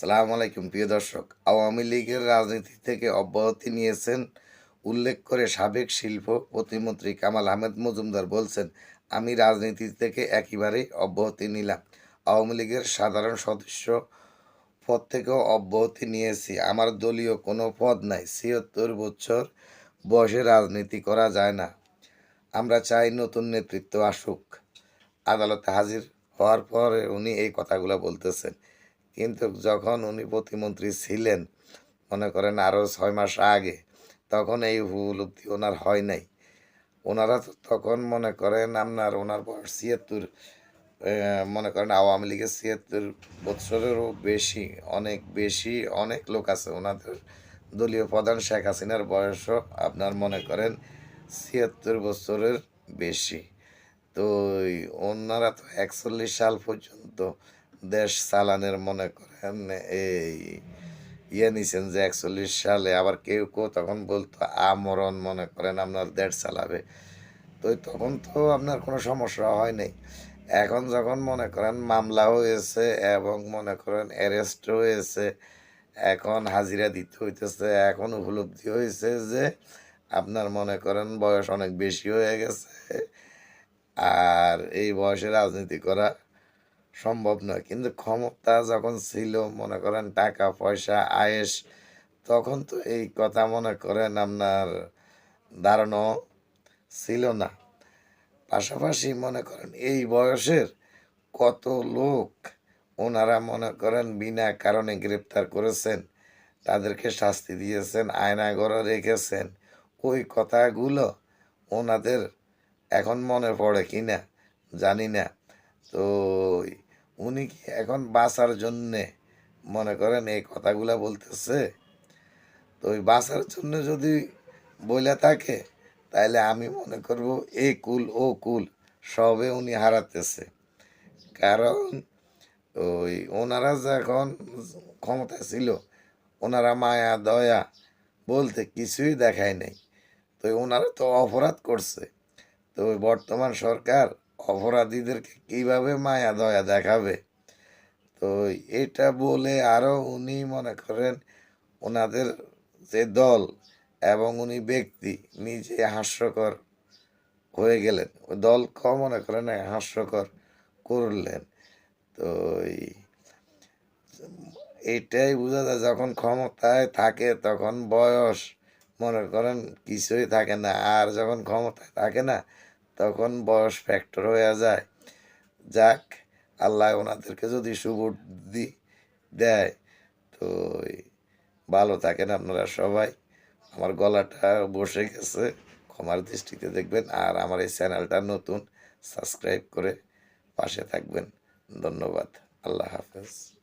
সালাম আলাইকুম, প্রিয় দর্শক। আওয়ামী লীগের রাজনীতি থেকে অব্যাহতি নিয়েছেন উল্লেখ করে সাবেক শিল্প প্রতিমন্ত্রী কামাল আহমেদ মজুমদার বলছেন, আমি রাজনীতি থেকে একেবারেই অব্যাহতি নিলাম। আওয়ামী লীগের সাধারণ সদস্য পদ থেকেও অব্যাহতি নিয়েছি। আমার দলীয় কোনো পদ নাই। ছিয়াত্তর বছর বয়সে রাজনীতি করা যায় না। আমরা চাই নতুন নেতৃত্ব আসুক। আদালতে হাজির হওয়ার পরে উনি এই কথাগুলো বলতেছেন। কিন্তু যখন উনি প্রতিমন্ত্রী ছিলেন, মনে করেন আরও ছয় মাস আগে, তখন এই উপলব্ধি ওনার হয় নাই। ওনারা তো তখন মনে করেন আপনার ওনার বয়স ছিয়াত্তর মনে করেন আওয়ামী লীগের ছিয়াত্তর বৎসরেরও বেশি, অনেক বেশি, অনেক লোক আছে ওনাদের। দলীয় প্রধান শেখ হাসিনার বয়সও আপনার মনে করেন ছিয়াত্তর বছরের বেশি। তো ওনারা তো একচল্লিশ সাল পর্যন্ত দেশ চালানের মনে করেন, এই ইয়ে নিছেন যে একচল্লিশ সালে আবার কেউ কেউ তখন বলতো, আমরণ মনে করেন, আপনার দেশ চালাবে। তো তখন তো আপনার কোনো সমস্যা হয় নাই। এখন যখন মনে করেন মামলা হয়েছে এবং মনে করেন অ্যারেস্ট হয়েছে, এখন হাজিরা দিতে হইতেছে, এখন উপলব্ধি হয়েছে যে আপনার মনে করেন বয়স অনেক বেশি হয়ে গেছে। আর এই বয়সে রাজনীতি করা সম্ভব নয়। কিন্তু ক্ষমতা যখন ছিল, মনে করেন টাকা, পয়সা, আয়েস, তখন তো এই কথা মনে করেন আপনার ধারণা ছিল না। পাশাপাশি মনে করেন এই বয়সের কত লোক ওনারা মনে করেন বিনা কারণে গ্রেপ্তার করেছেন, তাদেরকে শাস্তি দিয়েছেন আয়নাগরে রেখেছেন। ওই কথাগুলো ওনাদের এখন মনে পড়ে কি না জানি না। তো উনি কি এখন বাঁচার জন্যে মনে করেন এই কথাগুলা বলতেছে। তো ওই বাঁচার জন্য যদি বলে থাকে তাহলে আমি মনে করব এ কুল, ও কুল সবে উনি হারাতেছে। কারণ ওই ওনারা যখন ক্ষমতা ছিল, ওনারা মায়া, দয়া বলতে কিছুই দেখায় নাই। তো ওনারা তো অপরাধ করছে। তো বর্তমান সরকার অপরাধীদেরকে কীভাবে মায়া, দয়া দেখাবে? তো এটা বলে আরও উনি মনে করেন ওনাদের যে দল এবং উনি ব্যক্তি নিজে হাস্যকর হয়ে গেলেন। ওই দলকে মনে করেন হাস্যকর করলেন। তো এটাই বোঝা যায়, যখন ক্ষমতায় থাকে তখন বয়স মনে করেন কিছুই থাকে না। আর যখন ক্ষমতায় থাকে না তখন বয়স ফ্যাক্টর হয়ে যায়। যাক, আল্লাহ ওনাদেরকে যদি সুবুদ্ধি দেয়, তো ভালো থাকেন আপনারা সবাই। আমার গলাটা বসে গেছে, ক্ষমার দৃষ্টিতে দেখবেন। আর আমার এই চ্যানেলটা নতুন, সাবস্ক্রাইব করে পাশে থাকবেন। ধন্যবাদ, আল্লাহ হাফেজ।